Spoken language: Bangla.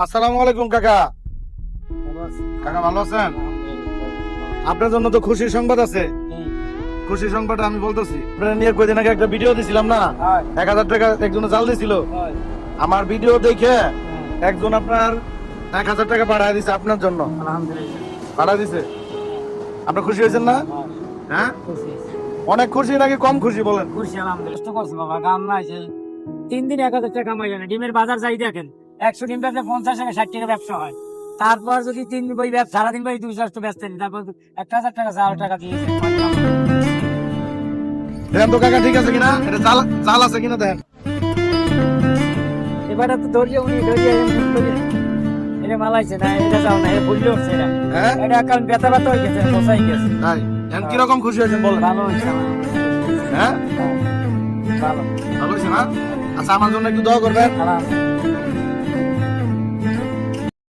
আসসালামু আলাইকুম কাকা। কাকা ভালো আছেন? আপনার জন্য তো খুশির সংবাদ আছে। খুশির সংবাদ আমি বলতেছি। আপনারা নিয়ে কয়দিন আগে একটা ভিডিও দিছিলাম না? এক হাজার টাকা একজন জাল দিছিল। আমার ভিডিও দেখে একজন আপনার এক হাজার টাকা পাঠায় দিছে আপনার জন্য। পাঠায় দিছে। আপনার খুশি হয়েছেন না? হ্যাঁ। অনেক খুশি নাকি কম খুশি বলেন। খুশি আলহামদুলিল্লাহ। কষ্ট করছে বাবা সেই তিন দিন এক হাজার টাকা কামাই ডিমের বাজার যাই দেখেন। একশো ডিম বেচলে পঞ্চাশ টাকা ষাট টাকা ব্যবসা হয়। তারপর যদি তিন বই ব্যবসা সারাদিন বই দুই তো ব্যস্ত নেই তারপর একটা হাজার টাকা চার টাকা দিয়ে দেখেন তো কাকা ঠিক আছে কিনা? এটা জাল জাল আছে কিনা দেখেন এবারে তো ধরিয়ে উনি ধরিয়ে এটা মালাইছে না এটা যাও না এটা ভুললে উঠছে এটা। হ্যাঁ? এটা কারণ ব্যথা ব্যথা হয়ে গেছে বসাই গেছে। তাই? এখন কীরকম খুশি হয়েছেন বলেন? ভালো হয়েছে হ্যাঁ? ভালো। ভালো হয়েছে না? আচ্ছা আমার জন্য একটু দোয়া করবেন।